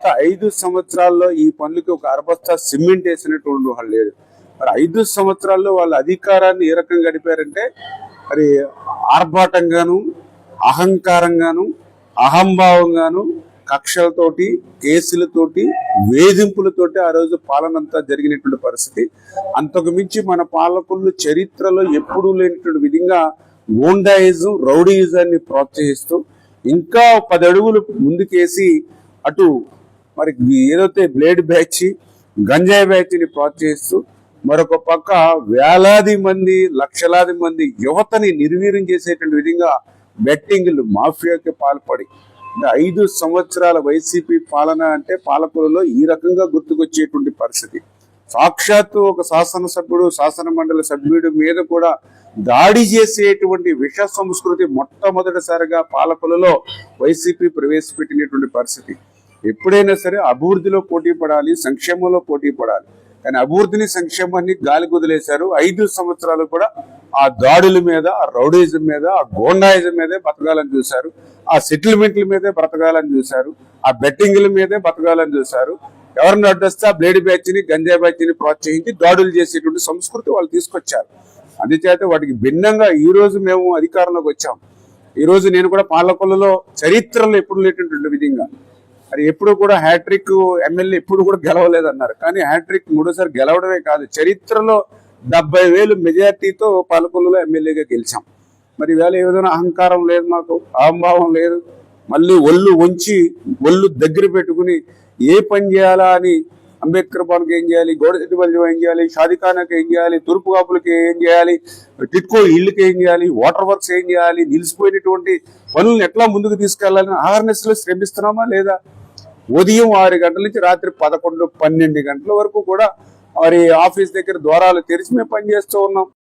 గత ఐదు సంవత్సరాల్లో ఈ పనులకి ఒక అరబస్తా సిమెంట్ వేసినటువంటి వాళ్ళు లేడు మరి ఐదు సంవత్సరాల్లో వాళ్ళ అధికారాన్ని ఏ రకంగా గడిపారంటే మరి ఆర్భాటంగాను అహంకారంగాను అహంభావంగాను కక్షలతోటి కేసులతోటి వేధింపులతోటి ఆ రోజు పాలనంతా జరిగినటువంటి పరిస్థితి. అంతకు మించి మన పాలకులు చరిత్రలో ఎప్పుడూ లేనటువంటి విధంగా గూండాయిజం రౌడీయిజాన్ని ప్రోత్సహిస్తూ ఇంకా పది అడుగులు ముందుకేసి అటు మరి ఏదైతే బ్లేడ్ బ్యాచ్ గంజాయి బ్యాచ్ని ప్రోత్సహిస్తూ మరొక పక్క వేలాది మంది లక్షలాది మంది యువతని నిర్వీర్యం చేసేటువంటి విధంగా బెట్టింగ్లు మాఫియాకి పాల్పడి అంటే ఐదు సంవత్సరాల వైసీపీ పాలన అంటే పాలకులలో ఈ రకంగా గుర్తుకొచ్చేటువంటి పరిస్థితి. సాక్షాత్తు ఒక శాసనసభ్యుడు శాసన మండలి సభ్యుడి మీద కూడా దాడి చేసేటువంటి విష సంస్కృతి మొట్టమొదటిసారిగా పాలకులలో వైసీపీ ప్రవేశపెట్టినటువంటి పరిస్థితి. ఎప్పుడైనా సరే అభివృద్ధిలో పోటీ పడాలి సంక్షేమంలో పోటీ పడాలి. కానీ అభివృద్ధిని సంక్షేమాన్ని గాలి కుదిలేశారు ఐదు సంవత్సరాలు కూడా ఆ దాడుల మీద ఆ రౌడీజం మీద ఆ గోండాయిజం మీదే బతకాలని చూశారు. ఆ సెటిల్మెంట్ల మీదే బ్రతకాలని చూశారు. ఆ బెట్టింగ్ల మీదే బతకాలని చూశారు. ఎవరిని అడ్డొస్తే ఆ బ్లేడ్ బ్యాచ్ని గంజా బ్యాచ్ని ప్రోత్సహించి దాడులు చేసేటువంటి సంస్కృతి వాళ్ళు తీసుకొచ్చారు. అందుచేత వాటికి భిన్నంగా ఈ రోజు మేము అధికారంలోకి వచ్చాం. ఈ రోజు నేను కూడా పాలకొల్లలో చరిత్రలో ఎప్పుడు లేటటువంటి విధంగా మరి ఎప్పుడు కూడా హ్యాట్రిక్ ఎమ్మెల్యే ఎప్పుడు కూడా గెలవలేదన్నారు. కానీ హ్యాట్రిక్ మూడోసారి గెలవడమే కాదు చరిత్రలో డెబ్బై వేలు మెజార్టీతో పాలకొల్లులో ఎమ్మెల్యేగా గెలిచాం. మరి వేళ ఏ విధంగా అహంకారం లేదు మాకు అహంభావం లేదు. మళ్ళీ ఒళ్ళు వంచి ఒళ్ళు దగ్గర పెట్టుకుని ఏ పని చేయాలా అని అంబేద్కర్ భవన్కి ఏం చేయాలి గోడచెట్టి బల్యం ఏం చేయాలి షాదిఖానాకి ఏం చేయాలి తూర్పు కాపులకి ఏం చేయాలి టిట్కో ఇళ్ళకి ఏం చేయాలి వాటర్ వర్క్స్ ఏం చేయాలి నిలిచిపోయినటువంటి పనులను ఎట్లా ముందుకు తీసుకెళ్ళాలని అవేర్నెస్లో శ్రమిస్తున్నామా లేదా? ఉదయం ఆరు గంటల నుంచి రాత్రి పదకొండు పన్నెండు గంటల వరకు కూడా మరి ఆఫీస్ దగ్గర ద్వారాలు తెరిచి మేము పనిచేస్తూ ఉన్నాం.